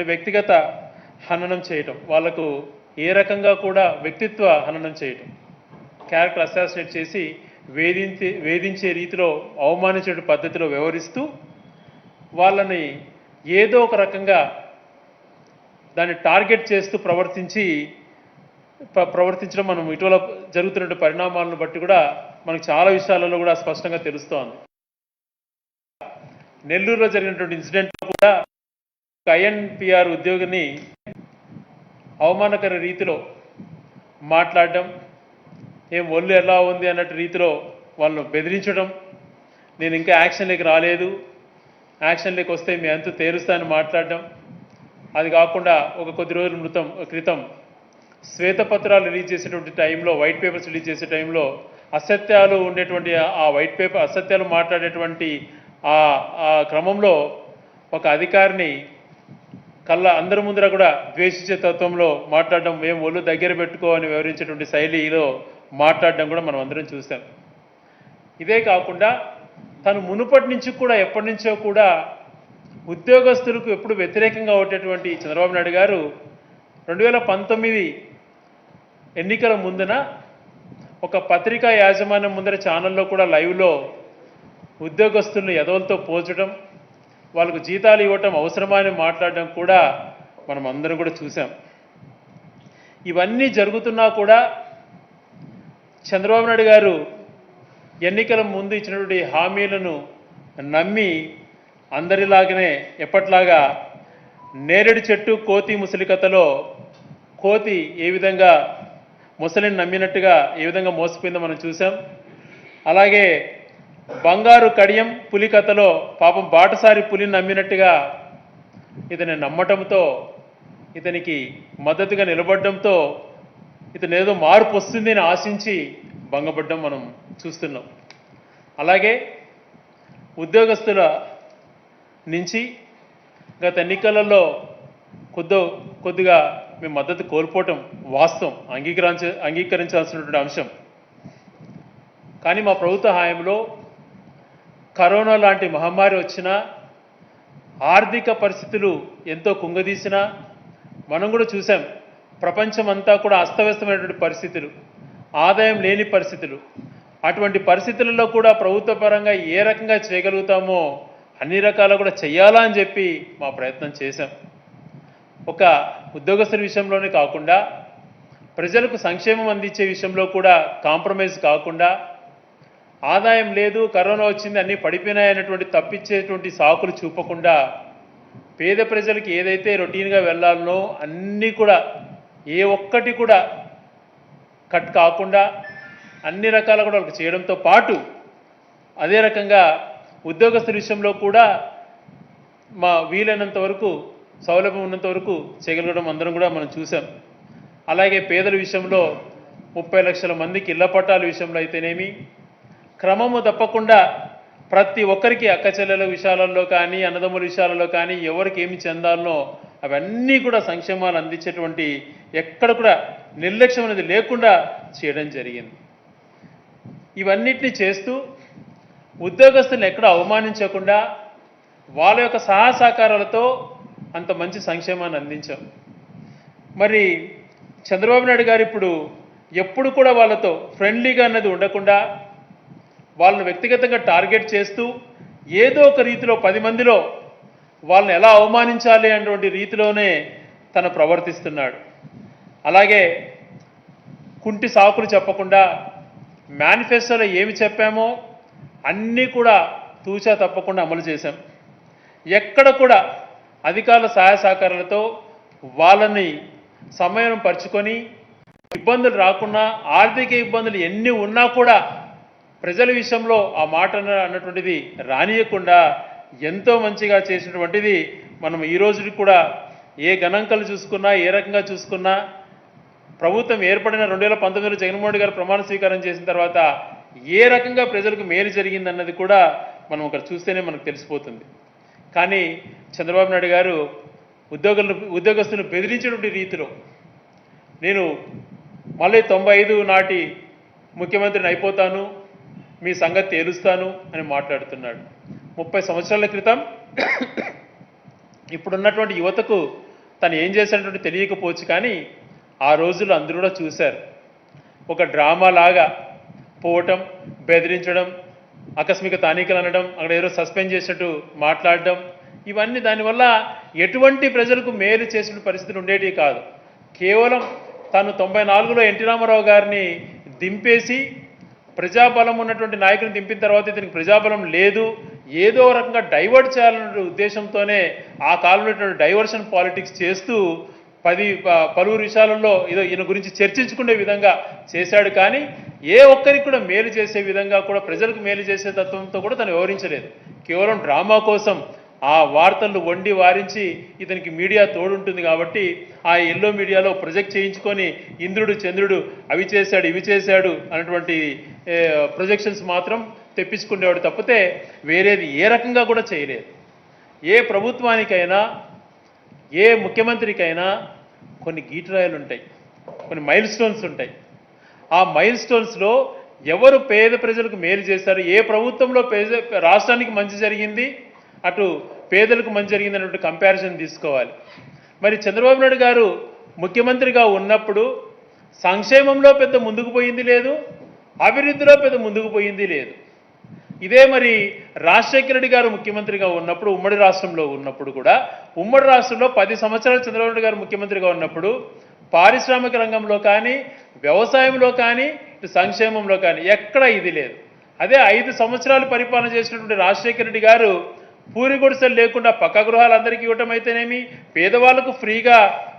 అంటే వ్యక్తిగత హననం చేయటం. వాళ్ళకు ఏ రకంగా కూడా వ్యక్తిత్వ హననం చేయటం. క్యారెక్టర్ అసాసినేట్ చేసి వేధించే వేధించే రీతిలో అవమానించే పద్ధతిలో వ్యవహరిస్తూ వాళ్ళని ఏదో ఒక రకంగా దాన్ని టార్గెట్ చేస్తూ ప్రవర్తించి ప్రవర్తించడం మనం ఇటీవల జరుగుతున్న పరిణామాలను బట్టి కూడా మనకు చాలా విషయాలలో కూడా స్పష్టంగా తెలుస్తోంది. నెల్లూరులో జరిగినటువంటి ఇన్సిడెంట్లో కూడా ఐఎన్పిఆర్ ఉద్యోగిని అవమానకర రీతిలో మాట్లాడడం ఏం ఒళ్ళు ఎలా ఉంది? అన్నట్టు రీతిలో వాళ్ళను బెదిరించడం. నేను ఇంకా యాక్షన్లోకి రాలేదు. యాక్షన్లోకి వస్తే మీ అంతు తేరుస్తానని మాట్లాడడం. అది కాకుండా ఒక కొద్ది రోజుల మృతం క్రితం శ్వేతపత్రాలు రిలీజ్ చేసేటువంటి టైంలో వైట్ పేపర్స్ రిలీజ్ చేసే టైంలో అసత్యాలు ఉండేటువంటి ఆ- వైట్ పేపర్ అసత్యాలు మాట్లాడేటువంటి ఆ క్రమంలో ఒక అధికారిని కళ్ళ అందరి ముందర కూడా ద్వేషించే తత్వంలో మాట్లాడడం మేము ఒళ్ళు దగ్గర పెట్టుకో అని వివరించేటువంటి శైలిలో మాట్లాడడం కూడా మనం అందరం చూసాం ఇదే కాకుండా తను మునుపటి నుంచి కూడా ఎప్పటి నుంచో కూడా ఉద్యోగస్తులకు ఎప్పుడు వ్యతిరేకంగా ఉండేటువంటి చంద్రబాబు నాయుడు గారు రెండు వేల పంతొమ్మిది ఎన్నికల ముందున ఒక పత్రికా యాజమాన్యం ముందర ఛానల్లో కూడా లైవ్లో ఉద్యోగస్తులను ఎదవలతో పోల్చడం వాళ్ళకు జీతాలు ఇవ్వటం అవసరమా అని మాట్లాడడం కూడా మనం అందరం కూడా చూసాం. ఇవన్నీ జరుగుతున్నా కూడా చంద్రబాబు నాయుడు గారు ఎన్నికల ముందు ఇచ్చినటువంటి హామీలను నమ్మి అందరిలాగానే ఎప్పట్లాగా నేరేడు చెట్టు కోతి ముసలి కథలో కోతి ఏ విధంగా ముసలిని నమ్మినట్టుగా ఏ విధంగా మోసపోయిందో మనం చూసాం. అలాగే బంగారు కడియం పులి కథలో పాపం బాటసారి పులిని నమ్మినట్టుగా ఇతని నమ్మటంతో ఇతనికి మద్దతుగా నిలబడడంతో ఇతను ఏదో మార్పు వస్తుంది అని ఆశించి భంగపడ్డం మనం చూస్తున్నాం. అలాగే ఉద్యోగస్తుల నుంచి గత ఎన్నికలలో కొద్దో కొద్దిగా మేము మద్దతు కోల్పోవటం వాస్తవం అంగీకరించ అంగీకరించాల్సినటువంటి అంశం. కానీ మా ప్రభుత్వ హాయంలో కరోనా లాంటి మహమ్మారి వచ్చినా ఆర్థిక పరిస్థితులు ఎంతో కుంగదీసినా మనం కూడా చూసాం ప్రపంచం అంతా కూడా అస్తవ్యస్తమైనటువంటి పరిస్థితులు ఆదాయం లేని పరిస్థితులు. అటువంటి పరిస్థితులలో కూడా ప్రభుత్వ పరంగా ఏ రకంగా చేయగలుగుతామో అన్ని రకాల కూడా చేయాలా అని చెప్పి మా ప్రయత్నం చేశాం. ఒక ఉద్యోగస్తుల విషయంలోనే కాకుండా ప్రజలకు సంక్షేమం అందించే విషయంలో కూడా కాంప్రమైజ్ కాకుండా ఆదాయం లేదు కరోనా వచ్చింది అన్నీ పడిపోయినాయన్నటువంటి తప్పించేటువంటి సాకులు చూపకుండా పేద ప్రజలకి ఏదైతే రొటీన్గా వెళ్ళాలనో అన్నీ కూడా ఏ ఒక్కటి కూడా కట్ కాకుండా అన్ని రకాల కూడా వాళ్ళకి చేయడంతో పాటు అదే రకంగా ఉద్యోగస్తుల విషయంలో కూడా మా వీలైనంత వరకు సౌలభ్యం ఉన్నంత వరకు చేయగలగడం అందరం కూడా మనం చూసాం అలాగే పేదల విషయంలో ముప్పై లక్షల మందికి ఇళ్ళ పట్టాల విషయంలో అయితేనేమి క్రమము తప్పకుండా ప్రతి ఒక్కరికి అక్క చెల్లెల విషయాలలో కానీ అన్నదమ్ముల విషయాలలో కానీ ఎవరికి ఏమి చెందాలనో అవన్నీ కూడా సంక్షేమాలు అందించేటువంటి ఎక్కడ కూడా నిర్లక్ష్యం అనేది లేకుండా చేయడం జరిగింది. ఇవన్నిటిని చేస్తూ ఉద్యోగస్తులను ఎక్కడ అవమానించకుండా వాళ్ళ యొక్క సహాయ సహకారాలతో అంత మంచి సంక్షేమాన్ని అందించాం. మరి చంద్రబాబు నాయుడు గారు ఇప్పుడు ఎప్పుడు కూడా వాళ్ళతో ఫ్రెండ్లీగా అన్నది ఉండకుండా వాళ్ళని వ్యక్తిగతంగా టార్గెట్ చేస్తూ ఏదో ఒక రీతిలో పది మందిలో వాళ్ళని ఎలా అవమానించాలి అనేటువంటి రీతిలోనే తను ప్రవర్తిస్తున్నాడు. అలాగే కుంటి సాకులు చెప్పకుండా మేనిఫెస్టోలో ఏమి చెప్పామో అన్నీ కూడా తూచా తప్పకుండా అమలు చేశాం. ఎక్కడ కూడా అధికారుల సహాయ సహకారాలతో వాళ్ళని సమయం పరుచుకొని ఇబ్బందులు రాకుండా ఆర్థిక ఇబ్బందులు ఎన్ని ఉన్నా కూడా ప్రజల విషయంలో ఆ మాట అన్నటువంటిది రానియకుండా ఎంతో మంచిగా చేసినటువంటిది మనం ఈ రోజుకి కూడా ఏ గణాంకాలు చూసుకున్నా ఏ రకంగా చూసుకున్నా ప్రభుత్వం ఏర్పడిన రెండు వేల పంతొమ్మిదిలో జగన్మోహన్ రెడ్డి గారు ప్రమాణ స్వీకారం చేసిన తర్వాత ఏ రకంగా ప్రజలకు మేలు జరిగిందన్నది కూడా మనం ఒకటి చూస్తేనే మనకు తెలిసిపోతుంది. కానీ చంద్రబాబు నాయుడు గారు ఉద్యోగులను ఉద్యోగస్తులను బెదిరించినటువంటి రీతిలో నేను మళ్ళీ తొంభై ఐదు నాటి ముఖ్యమంత్రిని అయిపోతాను మీ సంగతి తేలుస్తాను అని మాట్లాడుతున్నాడు. ముప్పై సంవత్సరాల క్రితం ఇప్పుడున్నటువంటి యువతకు తను ఏం చేసినటువంటి తెలియకపోవచ్చు కానీ ఆ రోజుల్లో అందరూ కూడా చూశారు. ఒక డ్రామా లాగా పోవటం బెదిరించడం ఆకస్మిక తానికలు అనడం అక్కడ ఏదో సస్పెండ్ చేసినట్టు మాట్లాడడం ఇవన్నీ దానివల్ల ఎటువంటి ప్రజలకు మేలు చేసిన పరిస్థితులు ఉండేటివి కాదు. కేవలం తను తొంభై నాలుగులో ఎన్టీ రామారావు గారిని దింపేసి ప్రజాబలం ఉన్నటువంటి నాయకుని దింపిన తర్వాత ఇతనికి ప్రజాబలం లేదు. ఏదో రకంగా డైవర్ట్ చేయాలనే ఉద్దేశంతోనే ఆ కాలంలో డైవర్షన్ పాలిటిక్స్ చేస్తూ పది పలువురు విషయాలలో ఏదో ఈయన గురించి చర్చించుకునే విధంగా చేశాడు. కానీ ఏ ఒక్కరికి కూడా మేలు చేసే విధంగా కూడా ప్రజలకు మేలు చేసే తత్వంతో కూడా తను వివరించలేదు కేవలం డ్రామా కోసం ఆ వార్తలను వండి వారించి ఇతనికి మీడియా తోడుంటుంది కాబట్టి ఆ ఎల్లో మీడియాలో ప్రొజెక్ట్ చేయించుకొని ఇంద్రుడు చంద్రుడు అవి చేశాడు ఇవి చేశాడు అన్నటువంటి ప్రొజెక్షన్స్ మాత్రం తెప్పించుకునేవాడు తప్పితే వేరేది ఏ రకంగా కూడా చేయలేదు. ఏ ప్రభుత్వానికైనా ఏ ముఖ్యమంత్రికైనా కొన్ని గీటరాయలు ఉంటాయి కొన్ని మైల్ స్టోన్స్ ఉంటాయి ఆ మైల్ స్టోన్స్లో ఎవరు పేద ప్రజలకు మేలు చేశారు ఏ ప్రభుత్వంలో పేద రాష్ట్రానికి మంచి జరిగింది అటు పేదలకు మంచి జరిగిందన్నటువంటి కంపారిజన్ తీసుకోవాలి. మరి చంద్రబాబు నాయుడు గారు ముఖ్యమంత్రిగా ఉన్నప్పుడు సంక్షేమంలో పెద్ద ముందుకు పోయింది లేదు అభివృద్ధిలో పెద్ద ముందుకు పోయింది లేదు. ఇదే మరి రాజశేఖర రెడ్డి గారు ముఖ్యమంత్రిగా ఉన్నప్పుడు ఉమ్మడి రాష్ట్రంలో ఉన్నప్పుడు కూడా ఉమ్మడి రాష్ట్రంలో పది సంవత్సరాలు చంద్రబాబు నాయుడు గారు ముఖ్యమంత్రిగా ఉన్నప్పుడు పారిశ్రామిక రంగంలో కానీ వ్యవసాయంలో కానీ సంక్షేమంలో కానీ ఎక్కడ ఇది లేదు. అదే ఐదు సంవత్సరాలు పరిపాలన చేసినటువంటి రాజశేఖర రెడ్డి గారు పూరి గుడిసెలు లేకుండా పక్క గృహాలు అందరికీ ఇవ్వడం అయితేనేమి పేదవాళ్ళకు ఫ్రీగా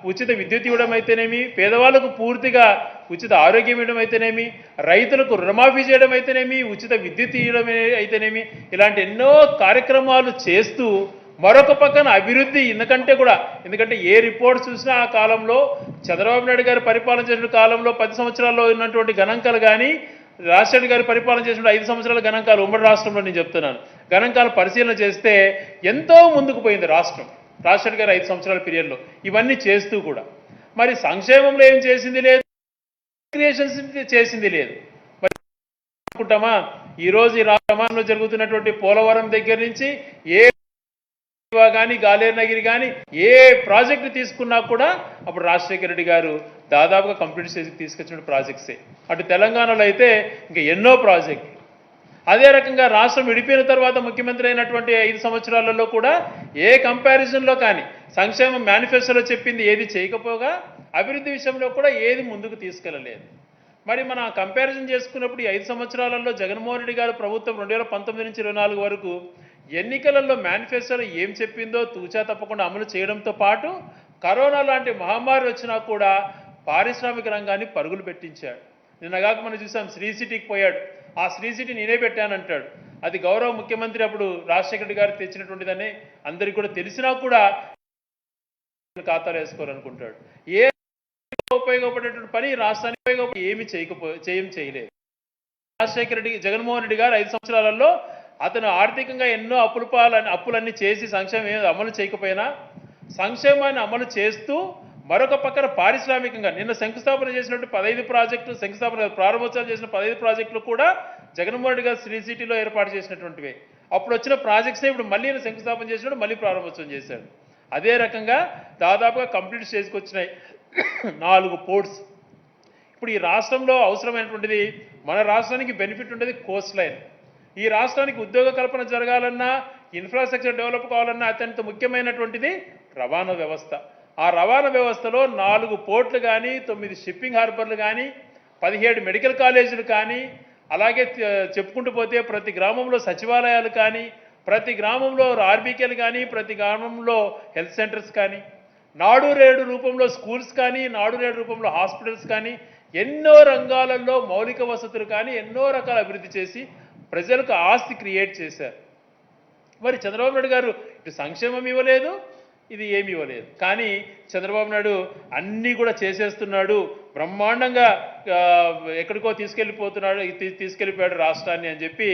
ఉచిత విద్యుత్ ఇవ్వడం అయితేనేమి పేదవాళ్ళకు పూర్తిగా ఉచిత ఆరోగ్యం ఇవ్వడం అయితేనేమి రైతులకు రుణమాఫీ చేయడం అయితేనేమి ఉచిత విద్యుత్ ఇవ్వడం అయితేనేమి ఇలాంటి ఎన్నో కార్యక్రమాలు చేస్తూ మరొక పక్కన అభివృద్ధి ఎందుకంటే కూడా. ఎందుకంటే ఏ రిపోర్ట్ చూసినా ఆ కాలంలో చంద్రబాబు నాయుడు గారు పరిపాలన చేసిన కాలంలో పది సంవత్సరాల్లో ఉన్నటువంటి గణాంకాలు కానీ రాజశేఖర్ గారు పరిపాలన చేసిన ఐదు సంవత్సరాల గణాంకాలు ఉమ్మడి రాష్ట్రంలో నేను చెప్తున్నాను. గణాంకాలు పరిశీలన చేస్తే ఎంతో ముందుకు పోయింది రాష్ట్రం. రాజశేఖర్ గారు ఐదు సంవత్సరాల పీరియడ్లో ఇవన్నీ చేస్తూ కూడా. మరి సంక్షేమంలో ఏం చేసింది లేదు? క్రియేషన్స్ చేసింది లేదు. మరి అనుకుంటామా? ఈరోజు ఈ రాష్ట్రంలో జరుగుతున్నటువంటి పోలవరం దగ్గర నుంచి ఏ కానీ గాలేనగిరి కానీ ఏ ప్రాజెక్టు తీసుకున్నా కూడా అప్పుడు రాజశేఖర రెడ్డి గారు దాదాపుగా కంప్లీట్ చేసి తీసుకొచ్చిన ప్రాజెక్ట్సే. అటు తెలంగాణలో అయితే ఇంకా ఎన్నో ప్రాజెక్ట్ అదే రకంగా రాష్ట్రం విడిపోయిన తర్వాత ముఖ్యమంత్రి అయినటువంటి ఐదు సంవత్సరాలలో కూడా ఏ కంపారిజన్లో కానీ సంక్షేమ మేనిఫెస్టోలో చెప్పింది ఏది చేయకపోగా అభివృద్ధి విషయంలో కూడా ఏది ముందుకు తీసుకెళ్ళలేదు. మరి మన కంపారిజన్ చేసుకున్నప్పుడు ఈ ఐదు సంవత్సరాలలో జగన్మోహన్ రెడ్డి గారు ప్రభుత్వం రెండు వేల పంతొమ్మిది నుంచి ఇరవై నాలుగు వరకు ఎన్నికలలో మేనిఫెస్టోలో ఏం చెప్పిందో తూచా తప్పకుండా అమలు చేయడంతో పాటు కరోనా లాంటి మహమ్మారి వచ్చినా కూడా పారిశ్రామిక రంగాన్ని పరుగులు పెట్టించాడు. నిన్నగాక మనం చూసాం శ్రీ సిటీకి పోయాడు. ఆ శ్రీ నేనే పెట్టానంటాడు. అది గౌరవ ముఖ్యమంత్రి అప్పుడు రాజశేఖర రెడ్డి గారు తెచ్చినటువంటిదని అందరికీ కూడా తెలిసినా కూడా ఖాతాలు వేసుకోవాలనుకుంటాడు. ఏ ఉపయోగపడేటువంటి పని రాష్ట్రానికి ఉపయోగపడి ఏమి చేయకపో చేయం చేయలేదు. రాజశేఖర రెడ్డి జగన్మోహన్ రెడ్డి గారు ఐదు సంవత్సరాలలో అతను ఆర్థికంగా ఎన్నో అప్పులపాలని అప్పులన్నీ చేసి సంక్షేమం అమలు చేయకపోయినా సంక్షేమాన్ని అమలు చేస్తూ మరొక పక్కన పారిశ్రామికంగా నిన్న శంకుస్థాపన చేసినట్టు పదహైదు ప్రాజెక్టులు శంకుస్థాపన ప్రారంభోత్సవాలు చేసిన పదహైదు ప్రాజెక్టులు కూడా జగన్మోహన్ రెడ్డి గారు శ్రీ సిటీలో ఏర్పాటు చేసినటువంటివి. అప్పుడు వచ్చిన ప్రాజెక్ట్స్ని ఇప్పుడు మళ్ళీ శంకుస్థాపన చేసినప్పుడు మళ్ళీ ప్రారంభోత్సవం చేశాడు. అదే రకంగా దాదాపుగా కంప్లీట్ స్టేజ్కి వచ్చినాయి నాలుగు పోర్ట్స్. ఇప్పుడు ఈ రాష్ట్రంలో అవసరమైనటువంటిది మన రాష్ట్రానికి బెనిఫిట్ ఉండేది కోస్ట్ లైన్. ఈ రాష్ట్రానికి ఉద్యోగ కల్పన జరగాలన్నా ఇన్ఫ్రాస్ట్రక్చర్ డెవలప్ కావాలన్నా అత్యంత ముఖ్యమైనటువంటిది రవాణా వ్యవస్థ. ఆ రవాణా వ్యవస్థలో నాలుగు పోర్ట్లు కానీ తొమ్మిది షిప్పింగ్ హార్బర్లు కానీ పదిహేడు మెడికల్ కాలేజీలు కానీ అలాగే చెప్పుకుంటూ పోతే ప్రతి గ్రామంలో సచివాలయాలు కానీ ప్రతి గ్రామంలో ఆర్బీకేలు కానీ ప్రతి గ్రామంలో హెల్త్ సెంటర్స్ కానీ నాడు రేడు రూపంలో స్కూల్స్ కానీ నాడు రేడు రూపంలో హాస్పిటల్స్ కానీ ఎన్నో రంగాలలో మౌలిక వసతులు కానీ ఎన్నో రకాల అభివృద్ధి చేసి ప్రజలకు ఆస్తి క్రియేట్ చేశారు. మరి చంద్రబాబు నాయుడు గారు ఇటు సంక్షేమం ఇవ్వలేదు ఇది ఏమి ఇవ్వలేదు. కానీ చంద్రబాబు నాయుడు అన్నీ కూడా చేసేస్తున్నాడు. బ్రహ్మాండంగా ఎక్కడికో తీసుకెళ్ళిపోతున్నాడు తీసుకెళ్ళిపోయాడు రాష్ట్రాన్ని అని చెప్పి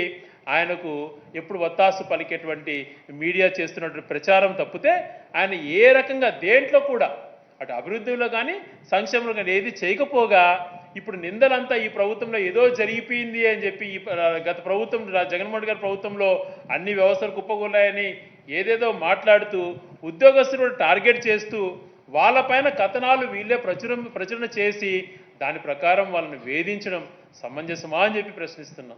ఆయనకు ఎప్పుడు వత్తాసు పలికేటువంటి మీడియా చేస్తున్నటువంటి ప్రచారం తప్పితే ఆయన ఏ రకంగా దేంట్లో కూడా అటు అభివృద్ధిలో కానీ సంక్షేమంలో కానీ ఏది చేయకపోగా ఇప్పుడు నిందలంతా ఈ ప్రభుత్వంలో ఏదో జరిగిపోయింది అని చెప్పి ఈ గత ప్రభుత్వం జగన్మోహన్ గారి ప్రభుత్వంలో అన్ని వ్యవస్థలు కుప్పగొల్లాయని ఏదేదో మాట్లాడుతూ ఉద్యోగస్తులు టార్గెట్ చేస్తూ వాళ్ళపైన కథనాలు వీళ్ళే ప్రచురం ప్రచురణ చేసి దాని ప్రకారం వాళ్ళని వేధించడం సమంజసమా అని చెప్పి ప్రశ్నిస్తున్నాం.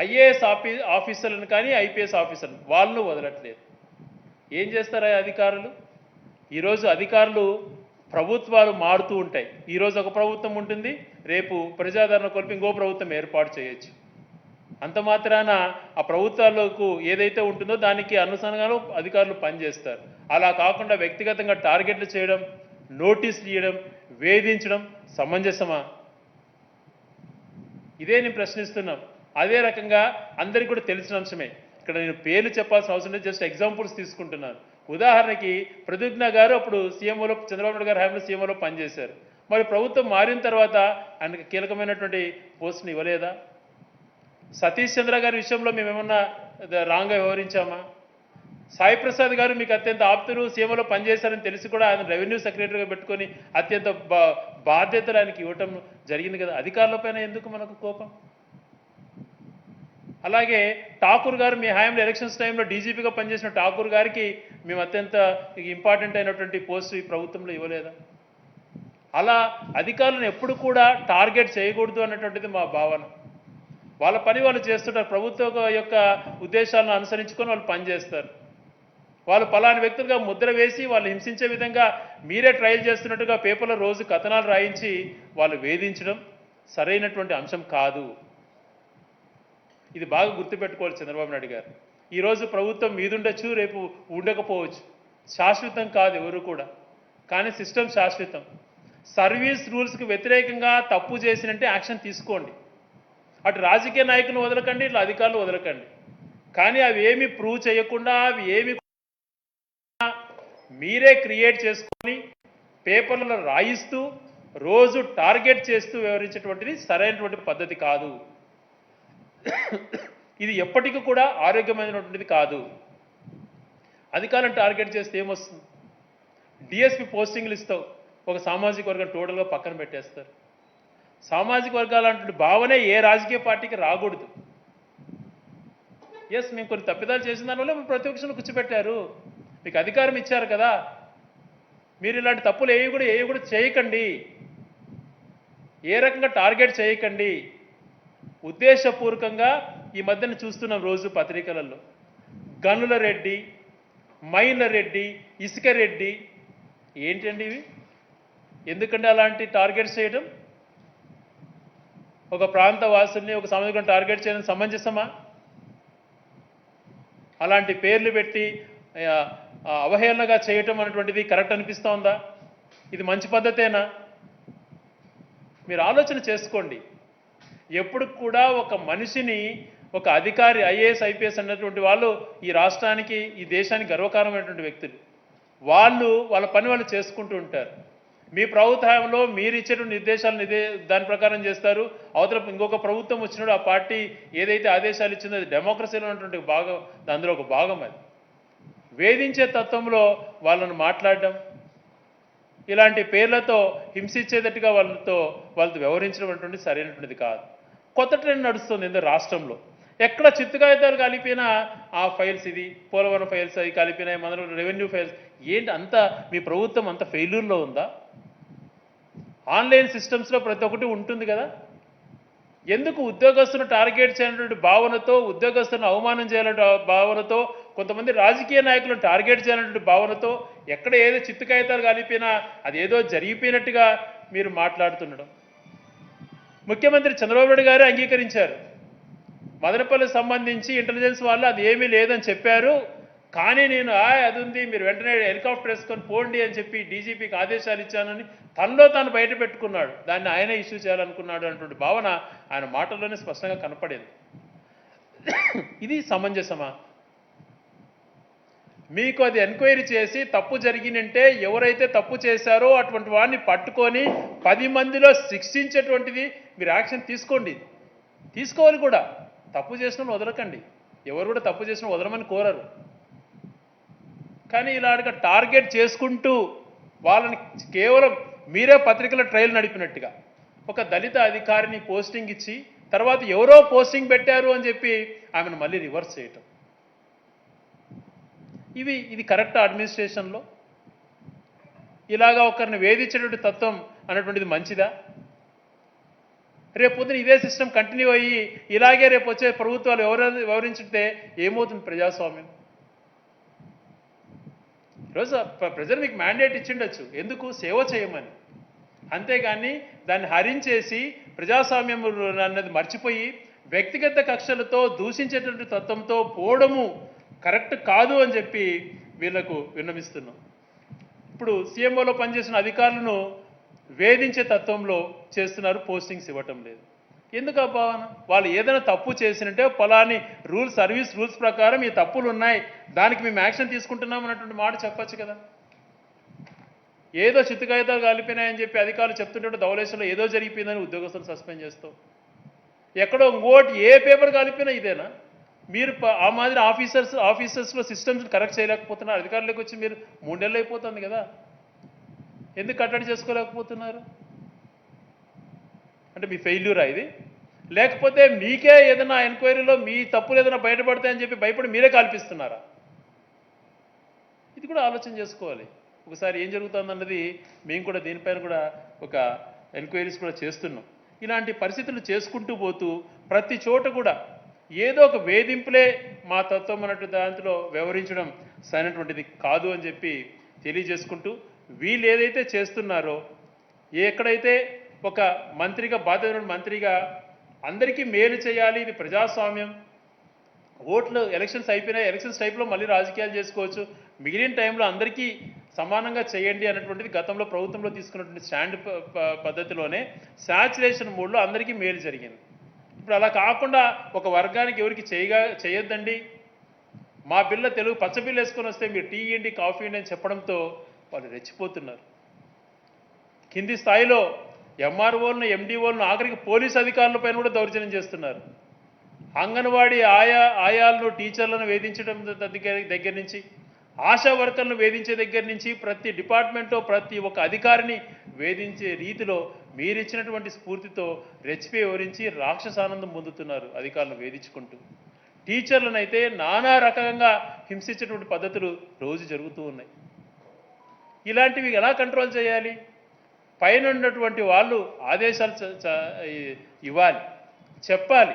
ఐఏఎస్ ఆఫీ ఆఫీసర్లను కానీ ఐపీఎస్ ఆఫీసర్లు వాళ్ళను వదలట్లేదు. ఏం చేస్తారా అధికారులు? ఈరోజు అధికారులు ప్రభుత్వాలు మారుతూ ఉంటాయి. ఈరోజు ఒక ప్రభుత్వం ఉంటుంది రేపు ప్రజాదరణ కొలిపి ఇంకో ప్రభుత్వం ఏర్పాటు చేయొచ్చు. అంత మాత్రాన ఆ ప్రభుత్వాలకు ఏదైతే ఉంటుందో దానికి అనుసంధానం అధికారులు పనిచేస్తారు. అలా కాకుండా వ్యక్తిగతంగా టార్గెట్లు చేయడం నోటీసులు ఇవ్వడం వేధించడం సమంజసమా? ఇదే నేను ప్రశ్నిస్తున్నాం. అదే రకంగా అందరికీ కూడా తెలిసిన అంశమే. ఇక్కడ నేను పేర్లు చెప్పాల్సిన అవసరం లేదు జస్ట్ ఎగ్జాంపుల్స్ తీసుకుంటున్నాను. ఉదాహరణకి ప్రతిజ్ఞ గారు అప్పుడు సీఎంఓలో చంద్రబాబు నాయుడు గారు హయాంలో సీఎంఓలో పనిచేశారు. మరి ప్రభుత్వం మారిన తర్వాత ఆయనకు కీలకమైనటువంటి పోస్టును ఇవ్వలేదా? సతీష్ చంద్ర గారి విషయంలో మేమేమన్నా రాంగ్గా వ్యవహరించామా? సాయి ప్రసాద్ గారు మీకు అత్యంత ఆప్తులు సీమలో పనిచేశారని తెలిసి కూడా ఆయన రెవెన్యూ సెక్రటరీగా పెట్టుకొని అత్యంత బా- బాధ్యతలు ఆయనకి ఇవ్వటం జరిగింది కదా. అధికారులపైన ఎందుకు మనకు కోపం? అలాగే ఠాకూర్ గారు మీ హయాంలో ఎలక్షన్స్ టైంలో డీజీపీగా పనిచేసిన ఠాకూర్ గారికి మేము అత్యంత ఇంపార్టెంట్ అయినటువంటి పోస్టు ఈ ప్రభుత్వంలో ఇవ్వలేదా? అలా అధికారులను ఎప్పుడు కూడా టార్గెట్ చేయకూడదు అన్నటువంటిది మా భావన. వాళ్ళ పని వాళ్ళు చేస్తుంటారు. ప్రభుత్వ యొక్క ఉద్దేశాలను అనుసరించుకొని వాళ్ళు పనిచేస్తారు వాళ్ళు పలాని వ్యక్తులుగా ముద్ర వేసి వాళ్ళు హింసించే విధంగా మీరే ట్రయల్ చేస్తున్నట్టుగా పేపర్లో రోజు కథనాలు రాయించి వాళ్ళు వేధించడం సరైనటువంటి అంశం కాదు. ఇది బాగా గుర్తుపెట్టుకోవాలి చంద్రబాబు నాయుడు గారు. ఈరోజు ప్రభుత్వం మీదుండొచ్చు రేపు ఉండకపోవచ్చు. శాశ్వతం కాదు ఎవరు కూడా. కానీ సిస్టమ్ శాశ్వతం. సర్వీస్ రూల్స్కి వ్యతిరేకంగా తప్పు చేసినంటే యాక్షన్ తీసుకోండి. అటు రాజకీయ నాయకులను వదలకండి ఇట్లా అధికారులు వదలకండి. కానీ అవి ఏమి ప్రూవ్ చేయకుండా అవి ఏమి మీరే క్రియేట్ చేసుకొని పేపర్లలో రాయిస్తూ రోజు టార్గెట్ చేస్తూ వివరించేటువంటిది సరైనటువంటి పద్ధతి కాదు. ఇది ఎప్పటికీ కూడా ఆరోగ్యమైనటువంటిది కాదు. అధికారులను టార్గెట్ చేస్తే ఏమొస్తుంది? డిఎస్పి పోస్టింగ్లు ఇస్తావు ఒక సామాజిక వర్గం టోటల్గా పక్కన పెట్టేస్తారు. సామాజిక వర్గాలు అంటే భావనే ఏ రాజకీయ పార్టీకి రాకూడదు. ఎస్ మేము కొన్ని తప్పిదాలు చేసిన దానివల్ల మేము ప్రతిపక్షంలో కూర్చోబెట్టారు. మీకు అధికారం ఇచ్చారు కదా. మీరు ఇలాంటి తప్పులు ఏవి కూడా ఏవి కూడా చేయకండి. ఏ రకంగా టార్గెట్ చేయకండి. ఉద్దేశపూర్వకంగా ఈ మధ్యన చూస్తున్నాం రోజు పత్రికలలో. గనుల రెడ్డి మైన్ల రెడ్డి ఇసుక రెడ్డి ఏంటండి ఇవి? ఎందుకంటే అలాంటి టార్గెట్స్ చేయడం ఒక ప్రాంత వాసుల్ని ఒక సమాజం టార్గెట్ చేయడం సమంజసమా అలాంటి పేర్లు పెట్టి అవహేళనగా చేయటం అనేటువంటిది కరెక్ట్ అనిపిస్తూ ఉందా? ఇది మంచి పద్ధతేనా? మీరు ఆలోచన చేసుకోండి. ఎప్పుడు కూడా ఒక మనిషిని ఒక అధికారి ఐఏఎస్ ఐపీఎస్ అన్నటువంటి వాళ్ళు ఈ రాష్ట్రానికి ఈ దేశానికి గర్వకారమైనటువంటి వ్యక్తులు. వాళ్ళు వాళ్ళ పని వాళ్ళు చేసుకుంటూ ఉంటారు. మీ ప్రభుత్వంలో మీరు ఇచ్చే నిర్దేశాలను ఇదే దాని ప్రకారం చేస్తారు. అవతల ఇంకొక ప్రభుత్వం వచ్చినప్పుడు ఆ పార్టీ ఏదైతే ఆదేశాలు ఇచ్చిందో అది డెమోక్రసీలో ఉన్నటువంటి భాగం అందులో ఒక భాగం అది. వేధించే తత్వంలో వాళ్ళను మాట్లాడడం ఇలాంటి పేర్లతో హింసించేటట్టుగా వాళ్ళతో వాళ్ళతో వ్యవహరించడం అటువంటి సరైనటువంటిది కాదు. కొత్త ట్రెండ్ నడుస్తుంది ఎందుకు రాష్ట్రంలో. ఎక్కడ చిత్తుకాయితాలు కలిపినా ఆ ఫైల్స్ ఇది పోలవరం ఫైల్స్ అవి కలిపినాయి మన రెవెన్యూ ఫైల్స్. ఏంటి అంత మీ ప్రభుత్వం అంత ఫెయిల్యూర్లో ఉందా? ఆన్లైన్ సిస్టమ్స్లో ప్రతి ఒక్కటి ఉంటుంది కదా? ఎందుకు ఉద్యోగస్తును టార్గెట్ చేయనటువంటి భావనతో ఉద్యోగస్తులను అవమానం చేయాలంటే భావనతో కొంతమంది రాజకీయ నాయకులను టార్గెట్ చేయాలంటే భావనతో ఎక్కడ ఏదో చిత్తు కాగితాలు కలిపినా అది ఏదో జరిగిపోయినట్టుగా మీరు మాట్లాడుతుండడం. ముఖ్యమంత్రి చంద్రబాబు నాయుడు గారు అంగీకరించారు. మదనపల్లికి సంబంధించి ఇంటెలిజెన్స్ వాళ్ళు అది ఏమీ లేదని చెప్పారు. కానీ నేను అది ఉంది మీరు వెంటనే హెలికాప్టర్ వేసుకొని పోండి అని చెప్పి డీజీపీకి ఆదేశాలు ఇచ్చానని తనలో తాను బయట పెట్టుకున్నాడు. దాన్ని ఆయనే ఇష్యూ చేయాలనుకున్నాడు అటువంటి భావన ఆయన మాటల్లోనే స్పష్టంగా కనపడేది. ఇది సమంజసమా? మీకు అది ఎంక్వైరీ చేసి తప్పు జరిగినంటే ఎవరైతే తప్పు చేశారో అటువంటి వాడిని పట్టుకొని పది మందిలో శిక్షించేటువంటిది మీరు యాక్షన్ తీసుకోండి. తీసుకోవాలి కూడా. తప్పు చేసిన వదలకండి. ఎవరు కూడా తప్పు చేసిన వదలమని కోరరు. కానీ ఇలాంటిగా టార్గెట్ చేసుకుంటూ వాళ్ళని కేవలం మీరే పత్రికల ట్రయల్ నడిపినట్టుగా. ఒక దళిత అధికారిని పోస్టింగ్ ఇచ్చి తర్వాత ఎవరో పోస్టింగ్ పెట్టారు అని చెప్పి ఆమెను మళ్ళీ రివర్స్ చేయటం. ఇవి ఇది కరెక్ట్ అడ్మినిస్ట్రేషన్లో. ఇలాగా ఒకరిని వేధించేటువంటి తత్వం అనేటువంటిది మంచిదా? రేపు పొద్దున ఇదే సిస్టమ్ కంటిన్యూ అయ్యి ఇలాగే రేపు వచ్చే ప్రభుత్వాలు ఎవరు వివరించితే ఏమవుతుంది ప్రజాస్వామ్యం? ఈరోజు ప్ర- ప్రజలు మీకు మ్యాండేట్ ఇచ్చిండొచ్చు. ఎందుకు? సేవ చేయమని. అంతేగాని దాన్ని హరించేసి ప్రజాస్వామ్యం అన్నది మర్చిపోయి వ్యక్తిగత కక్షలతో దూషించేటువంటి తత్వంతో పోవడము కరెక్ట్ కాదు అని చెప్పి వీళ్ళకు విన్నమిస్తున్నాం ఇప్పుడు సీఎంఓలో పనిచేసిన అధికారులను వేధించే తత్వంలో చేస్తున్నారు పోస్టింగ్స్ ఇవ్వటం లేదు. ఎందుకు ఆ భావన వాళ్ళు ఏదైనా తప్పు చేసినట్టే పొలాన్ని రూల్స్ సర్వీస్ రూల్స్ ప్రకారం ఈ తప్పులు ఉన్నాయి దానికి మేము యాక్షన్ తీసుకుంటున్నాం అన్నటువంటి మాట చెప్పచ్చు కదా. ఏదో చిత్తుకాయితాలు కలిపినాయని చెప్పి అధికారులు చెప్తుంటే ధవలేశ్వరంలో ఏదో జరిగిపోయిందని ఉద్యోగస్తులు సస్పెండ్ చేస్తాం. ఎక్కడో ఓటు ఏ పేపర్ కాలిపోయినా ఇదేనా? మీరు ఆ మాదిరి ఆఫీసర్స్ ఆఫీసర్స్లో సిస్టమ్స్ కరెక్ట్ చేయలేకపోతున్నారు. అధికారులకు వచ్చి మీరు మూడేళ్ళు అయిపోతుంది కదా. ఎందుకు కట్టడి చేసుకోలేకపోతున్నారు? అంటే మీ ఫెయిల్యూరా ఇది. లేకపోతే మీకే ఏదైనా ఎంక్వైరీలో మీ తప్పులు ఏదైనా బయటపడతాయని చెప్పి భయపడి మీరే కల్పిస్తున్నారా? ఇది కూడా ఆలోచన చేసుకోవాలి. ఒకసారి ఏం జరుగుతుందన్నది మేము కూడా దీనిపైన కూడా ఒక ఎంక్వైరీస్ కూడా చేస్తున్నాం. ఇలాంటి పరిస్థితులు చేసుకుంటూ పోతూ ప్రతి చోట కూడా ఏదో ఒక వేధింపులే మా తత్వం అన్నట్టు దాంట్లో వ్యవహరించడం సరైనటువంటిది కాదు అని చెప్పి తెలియజేసుకుంటూ వీళ్ళు ఏదైతే చేస్తున్నారో ఎక్కడైతే ఒక మంత్రిగా బాధ్యత మంత్రిగా అందరికీ మేలు చేయాలి. ఇది ప్రజాస్వామ్యం. ఓట్లు ఎలక్షన్స్ అయిపోయినాయి. ఎలక్షన్స్ టైంలో మళ్ళీ రాజకీయాలు చేసుకోవచ్చు. మిగిలిన టైంలో అందరికీ సమానంగా చేయండి అన్నటువంటిది గతంలో ప్రభుత్వంలో తీసుకున్నటువంటి స్టాండ్ ప- పద్ధతిలోనే శాచురేషన్ మూడ్లో అందరికీ మేలు జరిగింది. ఇప్పుడు అలా కాకుండా ఒక వర్గానికి ఎవరికి చేయగా చేయొద్దండి? మా పిల్ల తెలుగు పచ్చ బిల్ల వేసుకొని వస్తే మీరు టీ ఇండి కాఫీ ఇండి అని చెప్పడంతో వాళ్ళు రెచ్చిపోతున్నారు. కింది స్థాయిలో ఎంఆర్ఓలను ఎండిఓలను ఆఖరికి పోలీస్ అధికారులపైన కూడా దౌర్జన్యం చేస్తున్నారు. అంగన్వాడీ ఆయా ఆయాలను టీచర్లను వేధించడం దగ్గర దగ్గర నుంచి ఆశా వర్కర్లను వేధించే దగ్గర నుంచి ప్రతి డిపార్ట్మెంట్లో ప్రతి ఒక్క అధికారిని వేధించే రీతిలో మీరిచ్చినటువంటి స్ఫూర్తితో రెచ్చిపి వివరించి రాక్షసానందం పొందుతున్నారు అధికారులను వేధించుకుంటూ. టీచర్లనైతే నానా రకంగా హింసించేటువంటి పద్ధతులు రోజు జరుగుతూ ఉన్నాయి. ఇలాంటివి ఎలా కంట్రోల్ చేయాలి? పైన ఉన్నటువంటి వాళ్ళు ఆదేశాలు చ- చ- ఇవ్వాలి. చెప్పాలి.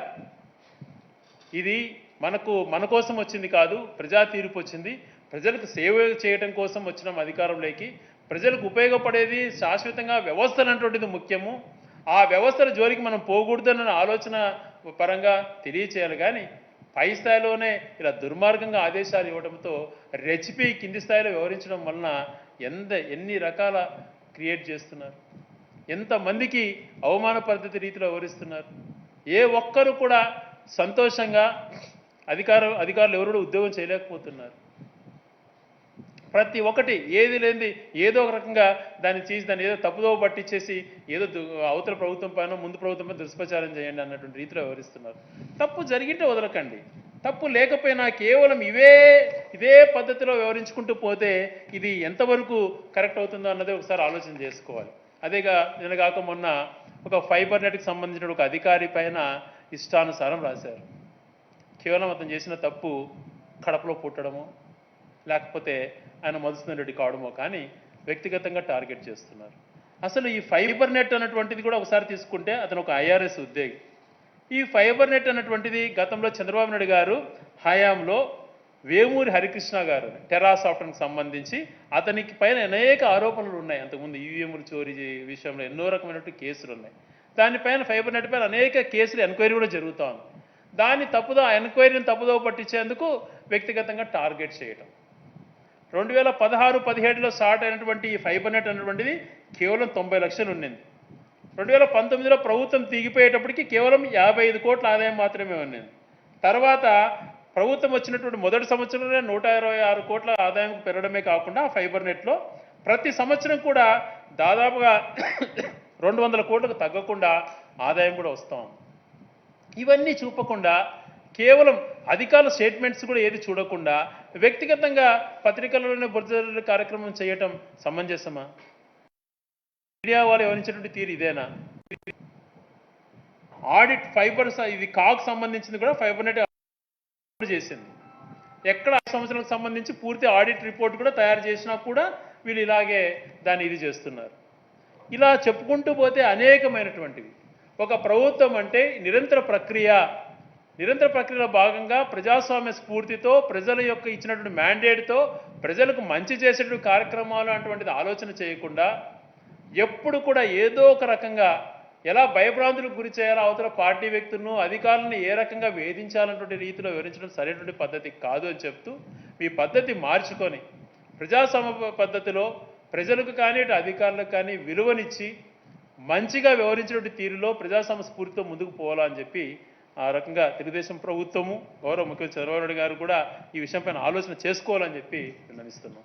ఇది మనకు మన కోసం వచ్చింది కాదు ప్రజా తీర్పు వచ్చింది. ప్రజలకు సేవ చేయడం కోసం వచ్చిన అధికారంలోకి ప్రజలకు ఉపయోగపడేది శాశ్వతంగా వ్యవస్థలు అన్నటువంటిది ముఖ్యము. ఆ వ్యవస్థల జోలికి మనం పోకూడదన్న ఆలోచన పరంగా తెలియచేయాలి. కానీ పై స్థాయిలోనే ఇలా దుర్మార్గంగా ఆదేశాలు ఇవ్వడంతో రెసిపీ కింది స్థాయిలో వ్యవహరించడం వలన ఎంత ఎన్ని రకాల క్రియేట్ చేస్తున్నారు? ఎంతమందికి అవమాన పద్ధతి రీతిలో వివరిస్తున్నారు ఏ ఒక్కరు కూడా సంతోషంగా అధికార అధికారులు ఎవరు కూడా ఉద్యోగం చేయలేకపోతున్నారు. ప్రతి ఒక్కటి ఏది లేనిది ఏదో ఒక రకంగా దాన్ని చేసి దాన్ని ఏదో తప్పుదో పట్టించేసి ఏదో అవతల ప్రభుత్వం పైన ముందు ప్రభుత్వం పైన దుష్ప్రచారం చేయండి అన్నటువంటి రీతిలో వ్యవహరిస్తున్నారు. తప్పు జరిగింటే వదలకండి. తప్పు లేకపోయినా కేవలం ఇవే ఇదే పద్ధతిలో వ్యవహరించుకుంటూ పోతే ఇది ఎంతవరకు కరెక్ట్ అవుతుందో అన్నది ఒకసారి ఆలోచన చేసుకోవాలి. అదేగా నేను కాక మొన్న ఒక ఫైబర్ నెట్కి సంబంధించిన ఒక అధికారి పైన ఇష్టానుసారం రాశారు. కేవలం అతను చేసిన తప్పు కడపలో పుట్టడము లేకపోతే ఆయన మధుసూదన్ రెడ్డి కావడమో కానీ వ్యక్తిగతంగా టార్గెట్ చేస్తున్నారు. అసలు ఈ ఫైబర్ నెట్ అన్నటువంటిది కూడా ఒకసారి తీసుకుంటే అతను ఒక ఐఆర్ఎస్ ఉద్యోగి. ఈ ఫైబర్ నెట్ అన్నటువంటిది గతంలో చంద్రబాబు నాయుడు గారు హయాంలో వేమూరి హరికృష్ణ గారు టెరా సాఫ్ట్వేర్కి సంబంధించి అతనికి పైన అనేక ఆరోపణలు ఉన్నాయి. అంతకుముందు ఈవీఎంలు చోరీ విషయంలో ఎన్నో రకమైనటువంటి కేసులు ఉన్నాయి. దానిపైన ఫైబర్ నెట్ పైన అనేక కేసులు ఎంక్వైరీ కూడా జరుగుతూ ఉంది. దాన్ని తప్పుదో ఎన్క్వైరీని ఎంక్వైరీని తప్పుదో పట్టించేందుకు వ్యక్తిగతంగా టార్గెట్ చేయటం. రెండు వేల పదహారు పదిహేడులో స్టార్ట్ అయినటువంటి ఈ ఫైబర్ నెట్ అనేటువంటిది కేవలం తొంభై లక్షలు ఉండింది రెండు వేల పంతొమ్మిదిలో ప్రభుత్వం దిగిపోయేటప్పటికి కేవలం యాభై ఐదు కోట్ల ఆదాయం మాత్రమే ఉన్నది. తర్వాత ప్రభుత్వం వచ్చినటువంటి మొదటి సంవత్సరంలోనే నూట ఇరవై ఆరు కోట్ల ఆదాయం పెరగడమే కాకుండా ఫైబర్ నెట్లో ప్రతి సంవత్సరం కూడా దాదాపుగా రెండు వందల కోట్లకు తగ్గకుండా ఆదాయం కూడా వస్తాం ఇవన్నీ చూపకుండా కేవలం అధికారుల స్టేట్మెంట్స్ కూడా ఏది చూడకుండా వ్యక్తిగతంగా పత్రికలలోనే బుర్జ కార్యక్రమం చేయటం సమంజసమా? మీడియా వాళ్ళు వివరించినటువంటి తీరు ఇదేనా? ఆడిట్ ఫైబర్ ఇది కాకు సంబంధించింది కూడా ఫైబర్ నెట్ చేసింది. ఎక్కడ సంవత్సరాలకు సంబంధించి పూర్తి ఆడిట్ రిపోర్ట్ కూడా తయారు చేసినా కూడా వీళ్ళు ఇలాగే దాన్ని ఇది చేస్తున్నారు. ఇలా చెప్పుకుంటూ పోతే అనేకమైనటువంటివి. ఒక ప్రభుత్వం అంటే నిరంతర ప్రక్రియ. నిరంతర ప్రక్రియలో భాగంగా ప్రజాస్వామ్య స్ఫూర్తితో ప్రజల యొక్క ఇచ్చినటువంటి మ్యాండేట్తో ప్రజలకు మంచి చేసేటువంటి కార్యక్రమాలు అటువంటిది ఆలోచన చేయకుండా ఎప్పుడు కూడా ఏదో ఒక రకంగా ఎలా భయభ్రాంతులకు గురి చేయాలో అవతల పార్టీ వ్యక్తులను అధికారులను ఏ రకంగా వేధించాలన్నటువంటి రీతిలో వివరించడం సరైనటువంటి పద్ధతి కాదు అని చెప్తూ మీ పద్ధతి మార్చుకొని ప్రజాసమ పద్ధతిలో ప్రజలకు కానీ అధికారులకు కానీ విలువనిచ్చి మంచిగా వ్యవహరించినటువంటి తీరులో ప్రజాసమ స్ఫూర్తితో ముందుకు పోవాలని చెప్పి ఆ రకంగా తెలుగుదేశం ప్రభుత్వము గౌరవ ముఖ్యమంత్రి చంద్రబాబు నాయుడు గారు కూడా ఈ విషయంపైన ఆలోచన చేసుకోవాలని చెప్పి విన్నవిస్తున్నాం.